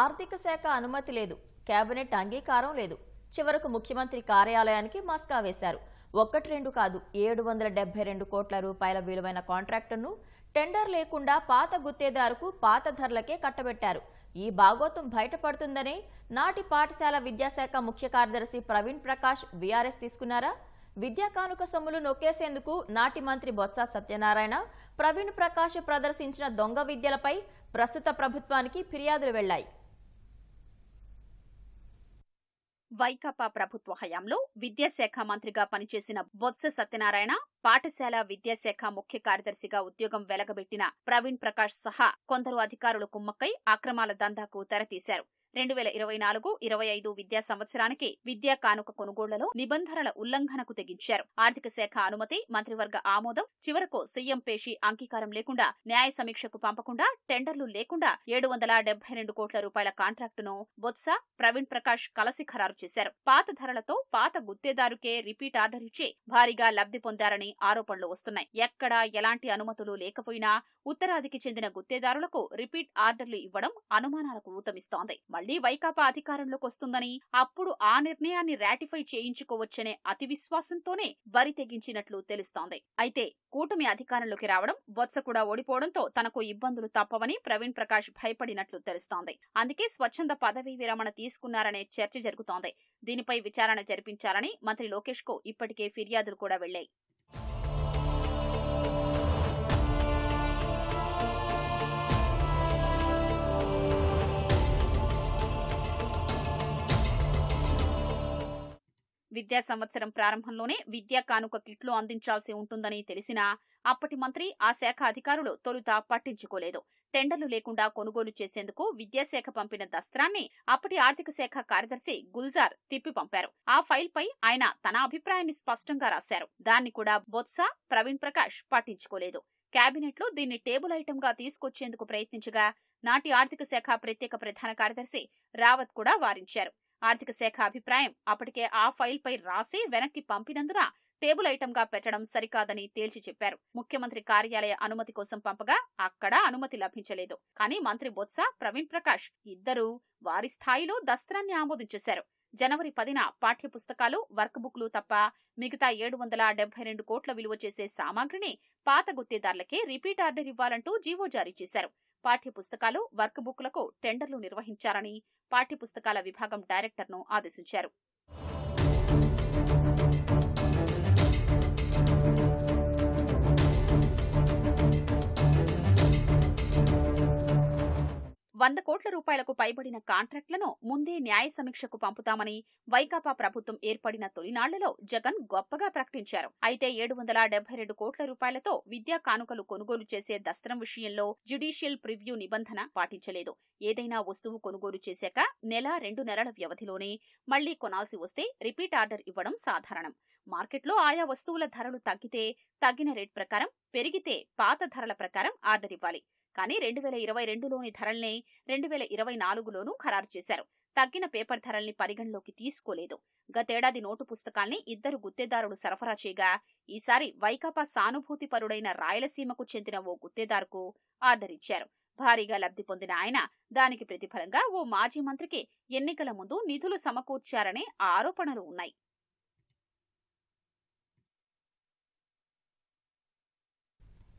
ఆర్థిక శాఖ అనుమతి లేదు. కేబినెట్ అంగీకారం లేదు. చివరకు ముఖ్యమంత్రి కార్యాలయానికి మస్కా వేశారు. ఒక్కటి రెండు కాదు ఏడు వందల డెబ్బై రెండు కోట్ల రూపాయల విలువైన కాంట్రాక్టును టెండర్ లేకుండా పాత గుత్తేదారుకు పాత ధరలకే కట్టబెట్టారు. ఈ భాగోతం బయటపడుతుందనే నాటి పాఠశాల విద్యాశాఖ ముఖ్య కార్యదర్శి ప్రవీణ్ ప్రకాష్ వీఆర్ఎస్ తీసుకున్నారా? విద్యా కానుక సొమ్ములు నొక్కేసేందుకు నాటి మంత్రి బొత్స సత్యనారాయణ ప్రవీణ్ ప్రకాష్ ప్రదర్శించిన దొంగ విద్యలపై ప్రస్తుత ప్రభుత్వానికి ఫిర్యాదులు వెళ్ళాయి. వైకాపా ప్రభుత్వ హయాంలో విద్యాశాఖ మంత్రిగా పనిచేసిన బొత్స సత్యనారాయణ పాఠశాల విద్యాశాఖ ముఖ్య కార్యదర్శిగా ఉద్యోగం వెలగబెట్టిన ప్రవీణ్ ప్రకాష్ సహా కొందరు అధికారులు కుమ్మక్కై అక్రమాల దందాకు తెరతీశారు. రెండు వేల ఇరవై నాలుగు ఇరవై ఐదు విద్యా సంవత్సరానికి విద్యా కానుక కొనుగోళ్ళలో నిబంధనల ఉల్లంఘనకు తెగించారు. ఆర్థిక శాఖ అనుమతి మంత్రివర్గ ఆమోదం చివరకు సీఎం పేషి అంగీకారం లేకుండా న్యాయ సమీక్షకు పంపకుండా టెండర్లు లేకుండా ఏడు వందల డెబ్బై రెండు కోట్ల రూపాయల కాంట్రాక్టును బొత్స ప్రవీణ్ ప్రకాష్ కలసి ఖరారు చేశారు. పాత ధరలతో పాత గుత్తేదారుకే రిపీట్ ఆర్డర్ ఇచ్చి భారీగా లబ్ధి పొందారని ఆరోపణలు వస్తున్నాయి. ఎక్కడా ఎలాంటి అనుమతులు లేకపోయినా ఉత్తరాదికి చెందిన గుత్తేదారులకు రిపీట్ ఆర్డర్లు ఇవ్వడం అనుమానాలకు ఊతమిస్తోంది. మళ్ళీ వైకాపా అధికారంలోకి వస్తుందని అప్పుడు ఆ నిర్ణయాన్ని రాటిఫై చేయించుకోవచ్చనే అతి విశ్వాసంతోనే బరి తెగించినట్లు తెలుస్తోంది. అయితే కూటమి అధికారంలోకి రావడం బొత్స కూడా ఓడిపోవడంతో తనకు ఇబ్బందులు తప్పవని ప్రవీణ్ ప్రకాష్ భయపడినట్లు తెలుస్తోంది. అందుకే స్వచ్ఛంద పదవీ విరమణ తీసుకున్నారనే చర్చ జరుగుతోంది. దీనిపై విచారణ జరిపించాలని మంత్రి లోకేష్కు ఇప్పటికే ఫిర్యాదులు కూడా వెళ్ళాయి విద్యా సంవత్సరం ప్రారంభంలోనే విద్యా కానుక కిట్లు అందించాల్సి ఉంటుందని తెలిసినా అప్పటి మంత్రి ఆ శాఖ అధికారులు తొలుత పట్టించుకోలేదు. టెండర్లు లేకుండా కొనుగోలు చేసేందుకు విద్యాశాఖ పంపిన దస్త్రాన్ని అప్పటి ఆర్థిక శాఖ కార్యదర్శి గుల్జార్ తిప్పి పంపారు ఆ ఫైల్ పై ఆయన తన అభిప్రాయాన్ని స్పష్టంగా రాశారు. దాన్ని కూడా బొత్స ప్రవీణ్ ప్రకాష్ పట్టించుకోలేదు. కేబినెట్లో దీన్ని టేబుల్ ఐటెంగా తీసుకొచ్చేందుకు ప్రయత్నించగా నాటి ఆర్థిక శాఖ ప్రత్యేక ప్రధాన కార్యదర్శి రావత్ కూడా వారించారు. ఆర్థిక శాఖ అభిప్రాయం అప్పటికే ఆ ఫైల్ పై రాసి వెనక్కి పంపినందున టేబుల్ ఐటమ్గా పెట్టడం సరికాదని తేల్చి చెప్పారు. ముఖ్యమంత్రి కార్యాలయ అనుమతి కోసం పంపగా అక్కడ అనుమతి లభించలేదు. కానీ మంత్రి బొత్స ప్రవీణ్ ప్రకాష్ ఇద్దరూ వారి స్థాయిలో దస్త్రాన్ని ఆమోదించేశారు. జనవరి పదిన పాఠ్య పుస్తకాలు వర్క్ బుక్లు తప్ప మిగతా ఏడు వందల డెబ్బై రెండు కోట్ల విలువ చేసే సామాగ్రిని పాత గుత్తేదారులకే రిపీట్ ఆర్డర్ ఇవ్వాలంటూ జీవో జారీ చేశారు. పాఠ్య పుస్తకాలు వర్క్ బుక్లకు టెండర్లు నిర్వహించారని పాఠ్య పుస్తకాల విభాగం డైరెక్టర్ను ఆదేశించారు. వంద కోట్ల రూపాయలకు పైబడిన కాంట్రాక్టులను ముందే న్యాయ సమీక్షకు పంపుతామని వైకాపా ప్రభుత్వం ఏర్పడిన తొలినాళ్ళలో జగన్ గొప్పగా ప్రకటించారు. అయితే ఏడు వందల డెబ్బై రెండు కోట్ల రూపాయలతో విద్యా కానుకలు కొనుగోలు చేసే దస్త్రం విషయంలో జ్యుడిషియల్ ప్రివ్యూ నిబంధన పాటించలేదు. ఏదైనా వస్తువు కొనుగోలు చేశాక నెల రెండు నెలల వ్యవధిలోనే మళ్ళీ కొనాల్సి వస్తే రిపీట్ ఆర్డర్ ఇవ్వడం సాధారణం. మార్కెట్లో ఆయా వస్తువుల ధరలు తగ్గితే తగ్గిన రేట్ ప్రకారం పెరిగితే పాత ధరల ప్రకారం ఆర్డర్ ఇవ్వాలి. కానీ రెండు వేల ఇరవై రెండులోని ధరల్నే రెండు వేల ఇరవై నాలుగులోనూ ఖరారు చేశారు. తగ్గిన పేపర్ ధరల్ని పరిగణలోకి తీసుకోలేదు. గతేడాది నోటు పుస్తకాల్ని ఇద్దరు గుత్తేదారులు సరఫరా చేయగా ఈసారి వైకాపా సానుభూతి పరుడైన రాయలసీమకు చెందిన ఓ గుత్తేదారుకు ఆర్డర్ ఇచ్చారు భారీగా లబ్ధి పొందిన ఆయన దానికి ప్రతిఫలంగా ఓ మాజీ మంత్రికి ఎన్నికల ముందు నిధులు సమకూర్చారనే ఆరోపణలు ఉన్నాయి.